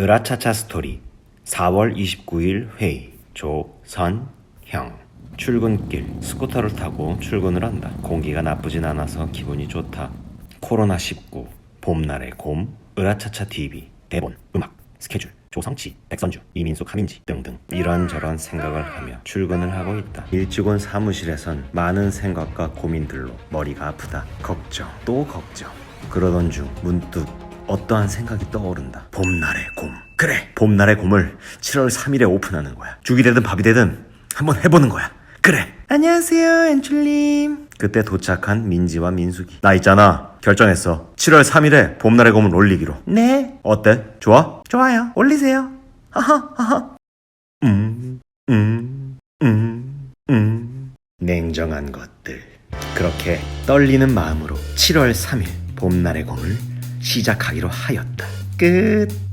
으라차차 스토리. 4월 29일 회의. 조선형. 출근길. 스쿠터를 타고 출근을 한다. 공기가 나쁘진 않아서 기분이 좋다. 코로나19 봄날의 곰. 으라차차 TV 대본. 음악. 스케줄. 조성치. 백선주. 이민수 카민지 등등 이런저런 생각을 하며 출근을 하고 있다. 일찍 온 사무실에선 많은 생각과 고민들로 머리가 아프다. 걱정. 또 걱정. 그러던 중 문득 어떠한 생각이 떠오른다. 봄날의 곰. 그래, 봄날의 곰을 7월 3일에 오픈하는 거야. 죽이 되든 밥이 되든 한번 해보는 거야. 그래. 안녕하세요, 엔출님. 그때 도착한 민지와 민숙이. 나 있잖아. 결정했어. 7월 3일에 봄날의 곰을 올리기로. 네. 어때? 좋아? 좋아요. 올리세요. 하하, 하하. 음, 음, 음, 음. 냉정한 것들. 그렇게 떨리는 마음으로 7월 3일 봄날의 곰을 시작하기로 하였다. 끝.